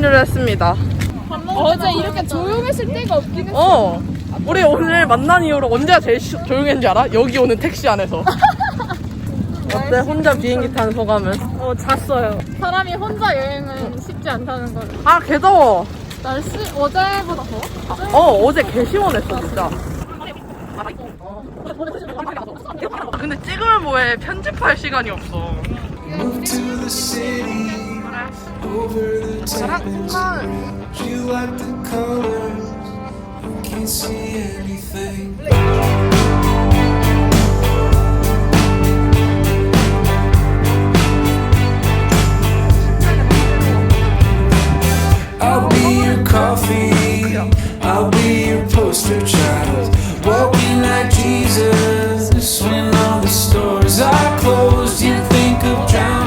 합류를 했습니다. 어제 이렇게 조용했을 때가 없긴 했어. 어. 우리 오늘 만난 이후로 언제가 제일 시- 조용했는지 알아? 여기 오는 택시 안에서. 어때? 혼자 비행기 탄 소감은? 어, 잤어요. 사람이 혼자 여행은 쉽지 않다는 걸. 아, 개 더워. 날씨 어제보다 더? 어, 어제 개 시원했어, 진짜. 근데 찍으면 뭐해. 편집할 시간이 없어. Move to the city, over the tables. You like the colors, can't see anything. I'll be your coffee, I'll be your poster child. Walking like Jesus, when all the stores are closed, you think of drowning.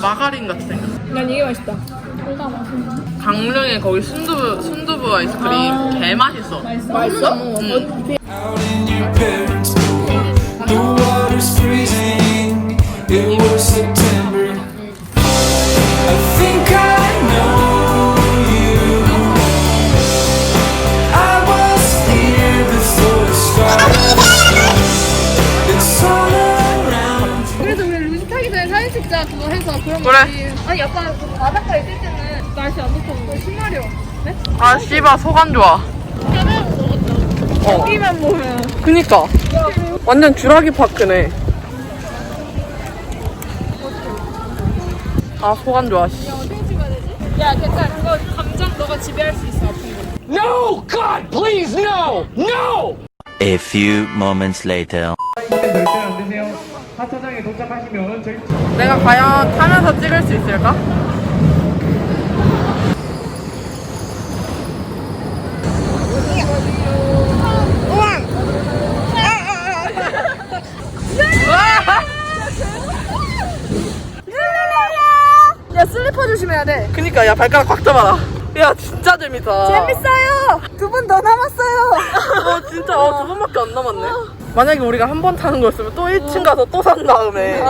마가린 같이 생겼어. 난 이게 맛있다. 둘 다 맛있네. 강릉에 거기 순두부, 순두부 아이스크림 개 맛있어. 맛있어? 응. Out in your parents' 약간 그 바닷가에 뛸 때는 날씨 안 좋고 심하려. 네? 아, 씨바, 소감 좋아. 어. 여기만 보면. 그니까. 완전 주라기 파크네. 아, 소감 좋아, 씨. 어떻게 찍어야 되지? 야 괜찮아 그거 감정 너가 지배할 수 있어 아픈 거. No! God, please, no! No! A few moments later. 내가 과연 타면서 찍을 수 있을까? 야 슬리퍼 조심해야 돼. 그니까 야 발가락 꽉 잡아라 야 진짜 재밌다 재밌어요. 두 분 더 남았어요. 어 진짜 어, 두 번밖에 안 남았네 만약에 우리가 한 번 타는 거였으면 또 1층 가서 또 산 다음에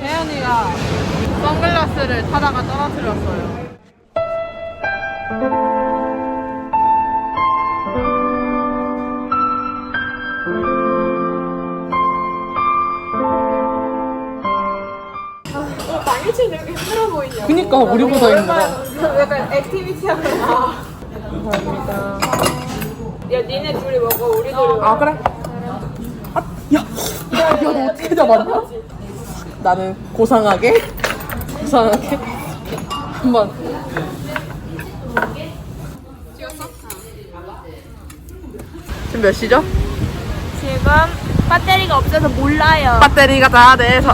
혜연이가 선글라스를 타다가 떨어뜨렸어요 당일치 되게 힘들어 보이냐. 그니까 우리보다 힘들어 약간 액티비티 하는 거. 감사합니다. 야 니네 둘이 먹어 우리 둘이 먹어. 아 그래? 아, 야, 야, 야, 너 어떻게 잡았냐? 나는 고상하게, 고상하게 한번. 지금 몇 시죠? 지금 배터리가 없어서 몰라요. 배터리가 다 돼서.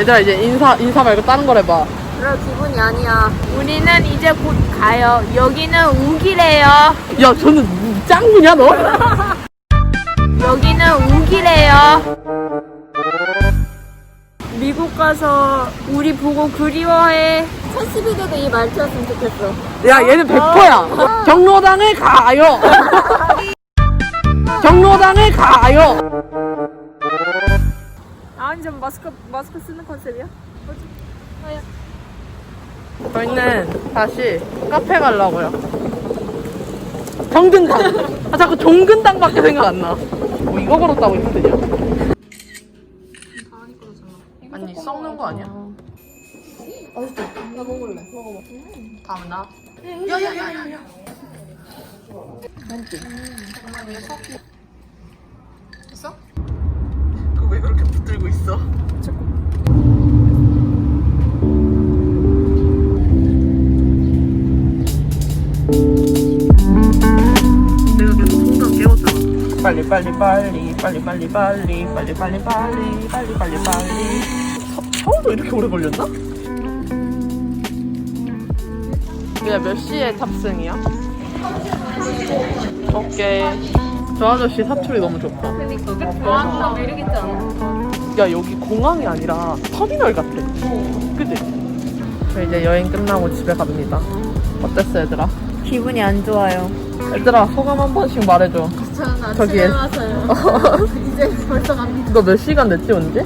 얘들아 이제 인사 인사 말고 다른 걸 해봐. 그럴 기분이 아니야. 우리는 이제 곧 가요. 여기는 우기래요. 야, 저는 짱구냐 너? 여기는 우기래요. 미국 가서 우리 보고 그리워해. 첫 12대도 이 말투였으면 좋겠어. 야, 얘는 100%야. 경로당을 가요. 경로당을 가요. 아니 좀 마스크 마스크 쓰는 컨셉이야? 저희는 다시 카페 가려고요. 정근당. 아 자꾸 종근당밖에 생각 안 나. 뭐 이거 걸었다고 힘드냐? 아니 썩는 거 아니야? 맛있어. 나 먹을래. 먹어봐. 다음 나. 야야야야야. 왜 그렇게 붙들고 있어? 내가 계속 송장 깨웠잖아. 빨리 빨리 빨리 빨리 빨리 빨리 빨리 빨리 빨리 빨리 빨리 빨리. 서- 서울도 이렇게 오래 걸렸나? 얘몇 시에 탑승이야? 오케이. 저 아저씨 사투리 너무 좋다. 그니까. 아, 매력 있지 않아? 야 여기 공항이 아니라 터미널 같아. 그지? 저 이제 여행 끝나고 집에 갑니다. 어땠어 얘들아? 기분이 안 좋아요. 얘들아 소감 한 번씩 말해줘. 저는 아침에 저기에. 와서요. 이제 벌써 갑니다. 너 몇 시간 됐지 언제?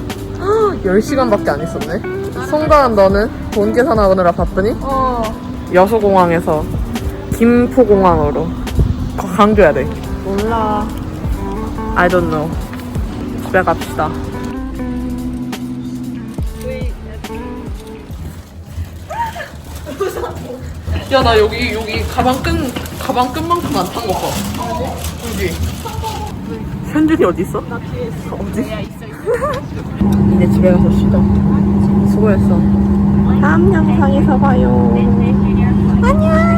10시간밖에 안 있었네. 송가은 너는 돈 계산하느라 바쁘니? 어. 여수공항에서 김포공항으로 거- 강조해야 돼. 몰라. I don't know. 집에 갑시다. 야, 나 여기, 여기 가방 끈, 가방 끈만큼 안 탄 거 봐. 여기. 현준이 어디 있어? 나 뒤에 있어. 어디? 이제 집에 가서 쉬자. 수고했어. 다음 영상에서 봐요. 아래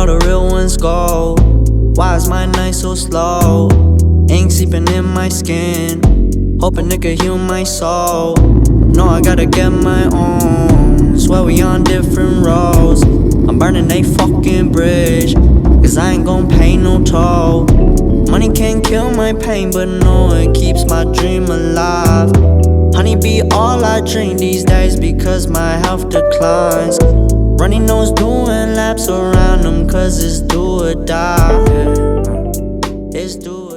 all the real ones go? Why is my night so slow? Ink seeping in my skin, hoping it could heal my soul. No, I gotta get my own. Swear we on different roads. I'm burning a fucking bridge, cause I ain't gon' pay no toll. Money can't kill my pain, but no, it keeps my dream alive. Honey be all I drink these days because my health declines. Running nose doing laps around them cause it's do or die. It's do